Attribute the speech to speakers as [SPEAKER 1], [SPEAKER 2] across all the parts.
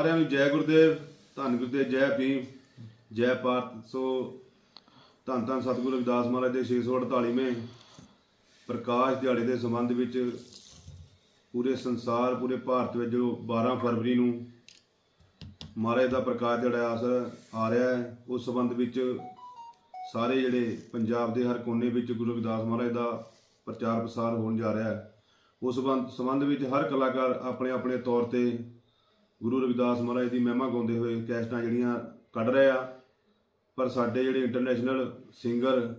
[SPEAKER 1] ਸਾਰਿਆਂ ਨੂੰ ਜੈ ਗੁਰਦੇਵ, ਧੰਨ ਗੁਰਦੇਵ, ਜੈ ਭੀਮ, ਜੈ ਭਾਰਤ। ਸੋ ਧੰਨ ਧੰਨ ਸਤਿਗੁਰੂ ਰਵਿਦਾਸ ਮਹਾਰਾਜ ਦੇ 648ਵੇਂ ਪ੍ਰਕਾਸ਼ ਦਿਹਾੜੇ ਦੇ ਸੰਬੰਧ ਵਿੱਚ ਪੂਰੇ ਸੰਸਾਰ, ਪੂਰੇ ਭਾਰਤ ਵਿੱਚ ਜੋ 12 ਫਰਵਰੀ ਨੂੰ ਮਹਾਰਾਜ ਦਾ ਪ੍ਰਕਾਸ਼ ਦਿਹਾੜਾ ਆ ਰਿਹਾ ਹੈ, ਉਸ ਸੰਬੰਧ ਵਿੱਚ ਸਾਰੇ ਜਿਹੜੇ ਪੰਜਾਬ ਦੇ ਹਰ ਕੋਨੇ ਵਿੱਚ ਗੁਰੂ ਰਵਿਦਾਸ ਮਹਾਰਾਜ ਦਾ ਪ੍ਰਚਾਰ ਪ੍ਰਸਾਰ ਹੋਣ ਜਾ ਰਿਹਾ ਹੈ। ਉਸ ਸੰਬੰਧ ਸੰਬੰਧ ਵਿੱਚ ਹਰ ਕਲਾਕਾਰ ਆਪਣੇ ਆਪਣੇ ਤੌਰ ਤੇ ਗੁਰੂ ਰਵਿਦਾਸ ਮਹਾਰਾਜ ਦੀ ਮਹਿਮਾ ਗਾਉਂਦੇ ਹੋਏ ਕੈਸਟਾਂ ਜਿਹੜੀਆਂ ਕੱਢ ਰਹੇ ਆ, ਪਰ ਸਾਡੇ ਜਿਹੜੇ ਇੰਟਰਨੈਸ਼ਨਲ ਸਿੰਗਰ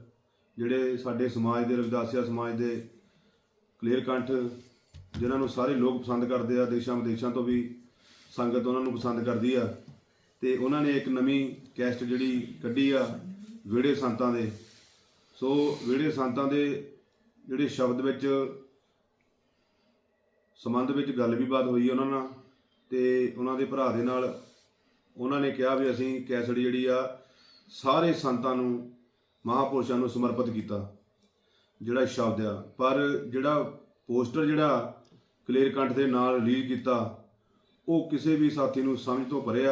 [SPEAKER 1] ਜਿਹੜੇ ਸਾਡੇ ਸਮਾਜ ਦੇ, ਰਵਿਦਾਸੀਆ ਸਮਾਜ ਦੇ ਕਲੀਅਰ ਕੰਠ, ਜਿਨ੍ਹਾਂ ਨੂੰ ਸਾਰੇ ਲੋਕ ਪਸੰਦ ਕਰਦੇ ਆ, ਦੇਸ਼ਾਂ ਵਿਦੇਸ਼ਾਂ ਤੋਂ ਵੀ ਸੰਗਤ ਉਹਨਾਂ ਨੂੰ ਪਸੰਦ ਕਰਦੀ ਆ, ਤੇ ਉਹਨਾਂ ਨੇ ਇੱਕ ਨਵੀਂ ਕੈਸਟ ਜਿਹੜੀ ਕੱਢੀ ਆ ਵਿੜੇ ਸੰਤਾਂ ਦੇ। ਸੋ ਵਿੜੇ ਸੰਤਾਂ ਦੇ ਜਿਹੜੇ ਸ਼ਬਦ ਵਿੱਚ ਸੰਬੰਧ ਵਿੱਚ ਗੱਲ ਵੀ ਬਾਤ ਹੋਈ ਉਹਨਾਂ ਨਾਲ ਤੇ ਉਹਨਾਂ ਦੇ ਭਰਾ ਦੇ ਨਾਲ ਉਹਨਾਂ ਨੇ ਕਿਹਾ ਵੀ ਅਸੀਂ ਕੈਸਟ ਜਿਹੜੀ ਆ, ਸਾਰੇ ਸੰਤਾਂ ਨੂੰ, ਮਹਾਪੁਰਸ਼ਾਂ ਨੂੰ ਸਮਰਪਿਤ ਕੀਤਾ, ਜਿਹੜਾ ਸ਼ਬਦ ਆ। ਪਰ ਜਿਹੜਾ ਪੋਸਟਰ ਜਿਹੜਾ ਕਲੀਅਰ ਦੇ ਨਾਲ ਰਿਲੀਜ਼ ਕੀਤਾ, ਉਹ ਕਿਸੇ ਵੀ ਸਾਥੀ ਨੂੰ ਸਮਝ ਤੋਂ ਪਰੇ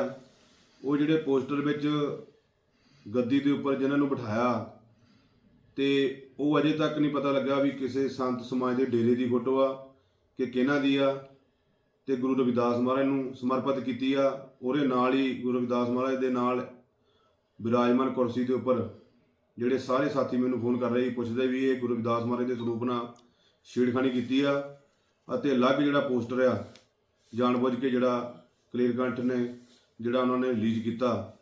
[SPEAKER 1] ਉਹ ਜਿਹੜੇ ਪੋਸਟਰ ਵਿੱਚ ਗੱਦੀ ਦੇ ਉੱਪਰ ਜਿਨ੍ਹਾਂ ਨੂੰ ਬਿਠਾਇਆ, ਤੇ ਉਹ ਅਜੇ ਤੱਕ ਨਹੀਂ ਪਤਾ ਲੱਗਾ ਵੀ ਕਿਸੇ ਸੰਤ ਸਮਾਜ ਦੇ ਡੇਰੇ ਦੀ ਫੋਟੋ ਆ ਕਿ ਕਿਹਨਾਂ ਦੀ ਆ। ਤੇ ਗੁਰੂ ਰਵਿਦਾਸ ਮਹਾਰਾਜ ਨੂੰ ਸਮਰਪਿਤ ਕੀਤੀ ਆ। ਉਹਦੇ ਨਾਲ ਹੀ ਗੁਰੂ ਰਵਿਦਾਸ ਮਹਾਰਾਜ ਦੇ ਨਾਲ ਵਿਰਾਜਮਾਨ ਕੁਰਸੀ ਦੇ ਉੱਪਰ ਜਿਹੜੇ ਸਾਰੇ ਸਾਥੀ ਮੈਨੂੰ ਫੋਨ ਕਰ ਰਹੇ ਪੁੱਛਦੇ ਵੀ ਇਹ ਗੁਰੂ ਰਵਿਦਾਸ ਮਹਾਰਾਜ ਦੇ ਸਰੂਪ ਨਾਲ ਛੇੜਖਾਨੀ ਕੀਤੀ ਆ ਅਤੇ ਅਲੱਗ ਜਿਹੜਾ ਪੋਸਟਰ ਆ, ਜਾਣਬੁੱਝ ਕੇ ਜਿਹੜਾ ਕਲੀਅਰ ਕੰਠ ਨੇ, ਜਿਹੜਾ ਉਹਨਾਂ ਨੇ ਰਿਲੀਜ਼ ਕੀਤਾ।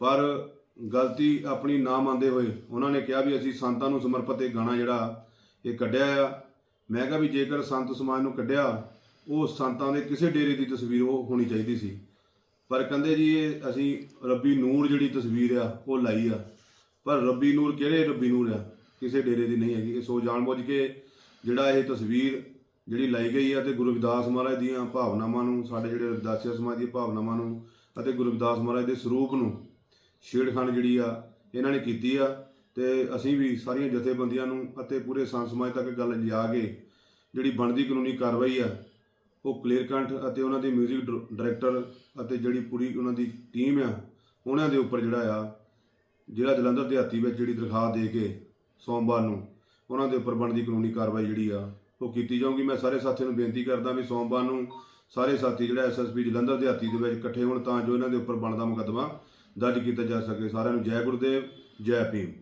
[SPEAKER 1] ਪਰ ਗਲਤੀ ਆਪਣੀ ਨਾ ਮੰਨਦੇ ਹੋਏ ਉਹਨਾਂ ਨੇ ਕਿਹਾ ਵੀ ਅਸੀਂ ਸੰਤਾਂ ਨੂੰ ਸਮਰਪਿਤ ਇਹ ਗਾਣਾ ਜਿਹੜਾ ਇਹ ਕੱਢਿਆ ਆ। ਮੈਂ ਕਿਹਾ ਵੀ ਜੇਕਰ ਸੰਤ ਸਮਾਜ ਨੂੰ ਕੱਢਿਆ ਉਹ ਸੰਤਾਂ ਦੇ ਕਿਸੇ ਡੇਰੇ ਦੀ ਤਸਵੀਰ ਉਹ ਹੋਣੀ ਚਾਹੀਦੀ ਸੀ। ਪਰ ਕਹਿੰਦੇ ਜੀ ਇਹ ਅਸੀਂ ਰੱਬੀ ਨੂਰ ਜਿਹੜੀ ਤਸਵੀਰ ਆ, ਉਹ ਲਾਈ ਆ। ਪਰ ਰੱਬੀ ਨੂਰ ਕਿਹੜੇ ਰੱਬੀ ਨੂਰ ਆ? ਕਿਸੇ ਡੇਰੇ ਦੀ ਨਹੀਂ ਹੈਗੀ। ਇਹ ਸੋ ਜਾਣਬੁੱਝ ਕੇ ਜਿਹੜਾ ਇਹ ਤਸਵੀਰ ਜਿਹੜੀ ਲਾਈ ਗਈ ਆ ਤੇ ਗੁਰੂ ਰਵਿਦਾਸ ਮਹਾਰਾਜ ਦੀਆਂ ਭਾਵਨਾਵਾਂ ਨੂੰ, ਸਾਡੇ ਜਿਹੜੇ ਰਵਿਦਾਸੀਆ ਸਮਾਜ ਦੀਆਂ ਭਾਵਨਾਵਾਂ ਨੂੰ ਅਤੇ ਗੁਰੂ ਰਵਿਦਾਸ ਮਹਾਰਾਜ ਦੇ ਸਰੂਪ ਨੂੰ ਛੇੜਖਾਨ ਜਿਹੜੀ ਆ, ਇਹਨਾਂ ਨੇ ਕੀਤੀ ਆ ਤੇ ਅਸੀਂ ਵੀ ਸਾਰੀਆਂ ਜਥੇਬੰਦੀਆਂ ਨੂੰ ਅਤੇ ਪੂਰੇ ਸੰਤ ਸਮਾਜ ਤੱਕ ਗੱਲ ਲਿਜਾ ਕੇ ਜਿਹੜੀ ਬਣਦੀ ਕਾਨੂੰਨੀ ਕਾਰਵਾਈ ਆ ਉਹ ਕਲੀਅਰਕੰਠ ਅਤੇ ਉਹਨਾਂ ਦੇ 뮤직 ਡਾਇਰੈਕਟਰ ਅਤੇ ਜਿਹੜੀ ਪੂਰੀ ਉਹਨਾਂ ਦੀ ਟੀਮ ਆ, ਉਹਨਾਂ ਦੇ ਉੱਪਰ ਜਿਹੜਾ ਆ, ਜਿਹੜਾ ਜਲੰਧਰ ਦਿਹਾਤੀ ਵਿੱਚ ਜਿਹੜੀ ਦਰਖਾਸਤ ਦੇ ਕੇ ਸੋਮਵਾਰ ਨੂੰ ਉਹਨਾਂ ਦੇ ਉੱਪਰ ਬਣਦੀ ਕਾਨੂੰਨੀ ਕਾਰਵਾਈ ਜਿਹੜੀ ਆ, ਉਹ ਕੀਤੀ ਜਾਊਗੀ। ਮੈਂ ਸਾਰੇ ਸਾਥੀਆਂ ਨੂੰ ਬੇਨਤੀ ਕਰਦਾ ਵੀ ਸੋਮਵਾਰ ਨੂੰ ਸਾਰੇ ਸਾਥੀ ਜਿਹੜਾ ਐਸਐਸਪੀ ਜਲੰਧਰ ਦਿਹਾਤੀ ਦੇ ਵਿੱਚ ਇਕੱਠੇ ਹੋਣ ਤਾਂ ਜੋ ਇਹਨਾਂ ਦੇ ਉੱਪਰ ਬਣਦਾ ਮੁਕੱਦਮਾ ਦਰਜ ਕੀਤਾ ਜਾ ਸਕੇ। ਸਾਰਿਆਂ ਨੂੰ ਜੈ ਗੁਰਦੇਵ, ਜੈ ਭੀਮ।